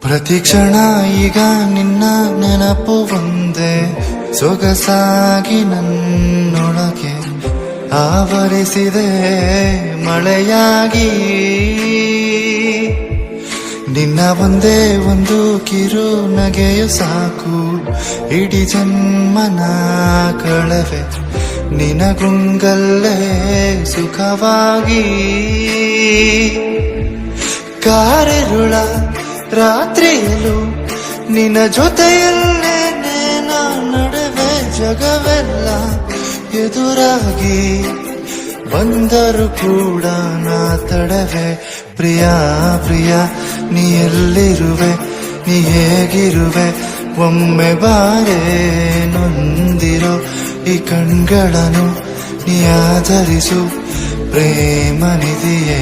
ಪ್ರತಿ ಕ್ಷಣ ಈಗ ನಿನ್ನ ನೆನಪು ಒಂದೇ. ಸೊಗಸಾಗಿ ನನ್ನೊಳಗೆ ಆವರಿಸಿದೆ ಮಳೆಯಾಗಿ. ನಿನ್ನ ಒಂದೇ ಒಂದು ಕಿರು ನಗೆಯು ಸಾಕು. ಇಡೀ ಜನ್ಮನ ಕಳವೆ. ನಿನಗುಂಗಲ್ಲೇ ಸುಖವಾಗಿ ಕಾರೆರುಳ ರಾತ್ರಿಯಲು ನಿನ್ನ ಜೊತೆಯಲ್ಲೇ ನೇನ ನಡುವೆ ಜಗವೆಲ್ಲ ಎದುರಾಗಿ ಬಂದರು ಕೂಡ ನಾ ತಡವೆ. ಪ್ರಿಯ ಪ್ರಿಯ, ನೀ ಎಲ್ಲಿರುವೆ? ನೀ ಹೇಗಿರುವೆ? ಒಮ್ಮೆ ಬಾರೆ ಕಣ್ಗಳನ್ನು ನೀ ಆಧರಿಸು ಪ್ರೇಮ ನಿಧಿಯೇ